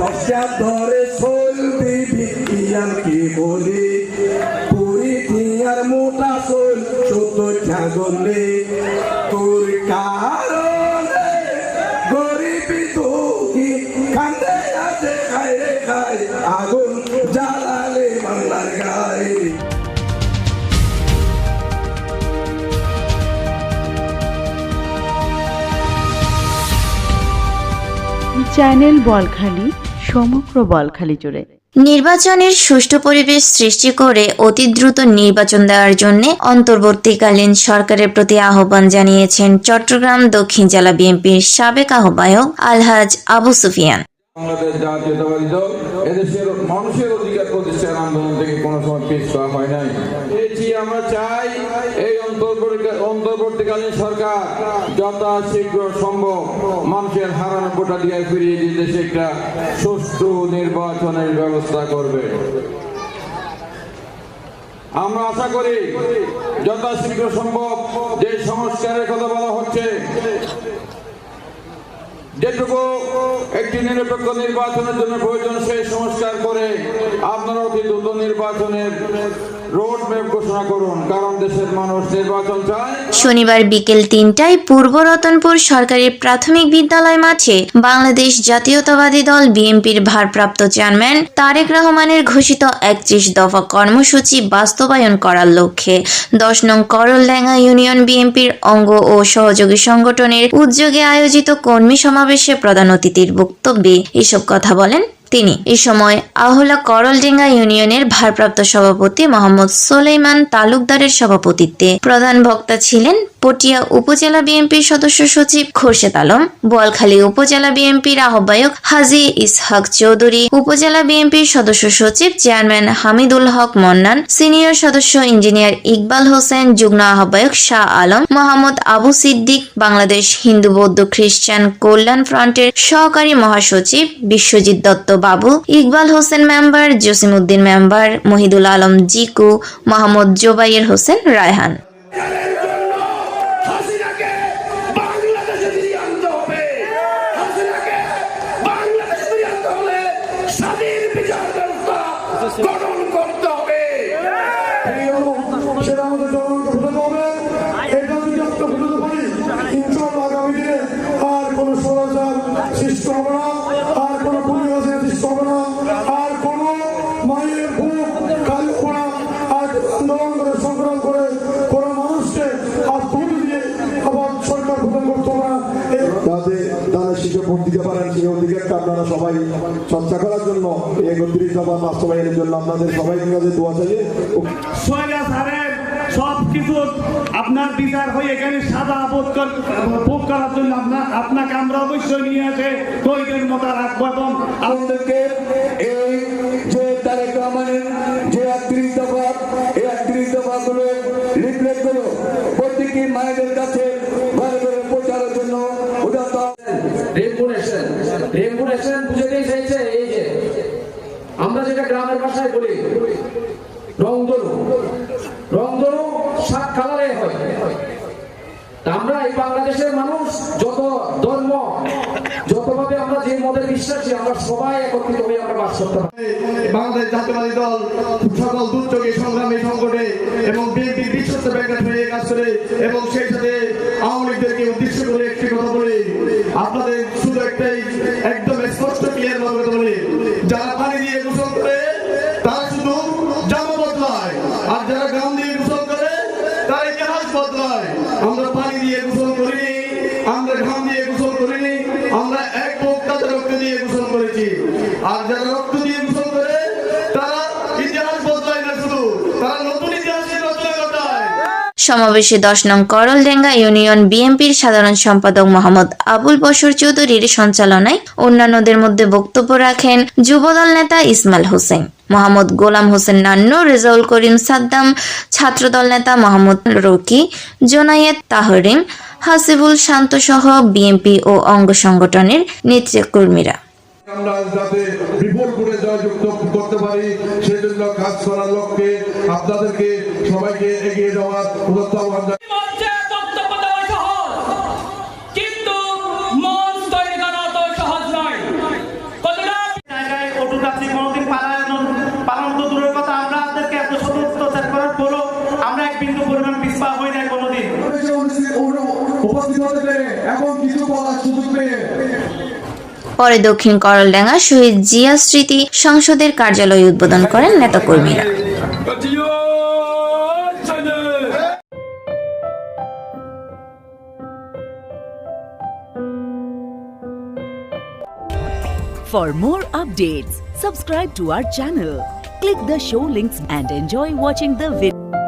দশটা ধরে চলবি বিজ্ঞান কি বলি? পুরি টিয়ার মোটা চল চোদ্দ ছাগলে তোর কারণে গরিবি দুঃখী, কান্দে আছে, খায় রে খায় আগুন জ্বালালে বাংলার গায়ে। চ্যানেল বলখালি সমগ্র বলখালি জুড়ে। নির্বাচনের সুষ্ঠু পরিবেশ সৃষ্টি করে অতি দ্রুত নির্বাচন দেওয়ার জন্য অন্তর্বর্তীকালীন সরকারের প্রতি আহ্বান জানিয়েছেন চট্টগ্রাম দক্ষিণ জেলা বিএনপির সাবেক আহ্বায়ক আলহাজ আবু সুফিয়ান। বাংলাদেশ জাতীয়তাবাদী দল, এদেশের মানুষের অধিকার প্রতিষ্ঠান আন্দোলন থেকে কোনো সময় পিছ পা হয় নাই। এটি আমরা চাই, এই অন্তর্বর্তী- অন্তর্বর্তীকালীন সরকার যথা শীঘ্র সম্ভব মানুষের হারানো ভোটাধিকার ফিরিয়ে দিয়ে দেশে একটা সুষ্ঠু নির্বাচনের ব্যবস্থা করবে। আমরা আশা করি যথাশীঘ্র সম্ভব যে সংস্কারের কথা বলা হচ্ছে যেটুকু একটি নিরপেক্ষ নির্বাচনের জন্য প্রয়োজন সেই সংস্কার করে আপনারা অতি দ্রুত নির্বাচনের শনিবার বিকেল তিনটায় পূর্ব রতনপুর সরকারি প্রাথমিক বিদ্যালয় মাঠে বাংলাদেশ জাতীয়তাবাদী দল বিএনপির ভারপ্রাপ্ত চেয়ারম্যান তারেক রহমানের ঘোষিত একত্রিশ দফা কর্মসূচি বাস্তবায়ন করার লক্ষ্যে দশ নং করল করলডাঙ্গা ইউনিয়ন বিএনপির অঙ্গ ও সহযোগী সংগঠনের উদ্যোগে আয়োজিত কর্মী সমাবেশে প্রধান অতিথির বক্তব্যে এসব কথা বলেন তিনি। এ সময় আহলা করলডেঙ্গা ইউনিয়নের ভারপ্রাপ্ত সভাপতি মোহাম্মদ সোলেইমান তালুকদারের সভাপতিত্বে প্রধান বক্তা ছিলেন পটিয়া উপজেলা বিএনপির সদস্য সচিব খোরশেদ আলম, বোয়ালখালী উপজেলা বিএনপির আহ্বায়ক হাজি ইসহাক চৌধুরী, উপজেলা বিএনপির সদস্য সচিব চেয়ারম্যান হামিদুল হক মন্নান, সিনিয়র সদস্য ইঞ্জিনিয়ার ইকবাল হোসেন, যুগ্ম আহ্বায়ক শাহ আলম, মোহাম্মদ আবু সিদ্দিক, বাংলাদেশ হিন্দু বৌদ্ধ খ্রিস্টান কল্যাণ ফ্রন্টের সহকারী মহাসচিব বিশ্বজিৎ দত্ত বাবু, ইকবাল হোসেন মেম্বার জসিমউদ্দিন মেম্বার, মহিদুল আলম জিকু, মোহাম্মদ জোবাইর হোসেন রায়হান। স্বাধীন বিচার ব্যবস্থা গঠন করতে ভোট দিতে পারেন সেই অধিকারটা আপনারা সবাই চর্চা করার জন্য, এই একত্রিশ দফা বাস্তবায়নের জন্য আপনাদের সবাইকে কাছে দোয়া সোহেলা সব কিছু আপনার হয়ে এখানে সাদা করার জন্য আপনার অবশ্যই এই তারেক মায়েদের কাছে রেপুটেশন রেপুটেশন বুঝাতেই চাইছে, এই যে, আমরা যেটা গ্রামের ভাষায় বলি, রংধনু। রংধনু সাত কালারে হয়। আমরা এই বাংলাদেশের মানুষ, যত ধর্ম, যতভাবে আমরা যে মতে বিশ্বাসী, আমরা সবাই একত্রিত হয়ে আমরা বাস করতে বাংলাদেশ জাতীয়বাদী দল সকল দুর্যোগে সংগ্রামী সংকটে এবং বিএনপি বিশ্বস্ত হয়ে কাজ করে, এবং সেই সাথে আওয়ামী আমরা পানি দিয়ে গোসল করিনি আমরা ঘাম দিয়ে গোসল করিনি আমরা এক রক্ত দিয়ে গোসল করেছি। আর যারা রক্ত দিয়ে গোসল করে, তারা ইতিহাস বদলায় না শুধু, তারা নতুন সমাবেশে দশ নং করলডেঙ্গা ইউনিয়ন বিএনপির সাধারণ সম্পাদক মোহাম্মদ আবুল বশর চৌধুরীর সঞ্চালনায় অন্যান্যদের মধ্যে বক্তব্য রাখেন যুবদল নেতা ইসমাইল হোসেন। মোহাম্মদ গোলাম হোসেন নান্নু, রেজাউল করিম সাদ্দাম, ছাত্রদল নেতা মোহাম্মদ রকি, জোনায়েত তাহরিম হাসিবুল শান্ত সহ বিএনপি ও অঙ্গ সংগঠনের নেতৃকর্মীরা। আমরা যাতে বিপুল করে জয়যুক্ত করতে পারি সেই কাজ করার লক্ষ্যে আপনাদেরকে সবাইকে এগিয়ে যাওয়ার উদ্যত উপস্থিত হতে পেরে এবং কিছু বলার সুযোগ পেয়ে পরে দক্ষিণ করলডাঙ্গা শহীদ জিয়া স্মৃতি সংসদের কার্যালয় উদ্বোধন করেন নেতাকর্মীরা For more updates, subscribe to our channel, click the show links and enjoy watching the video.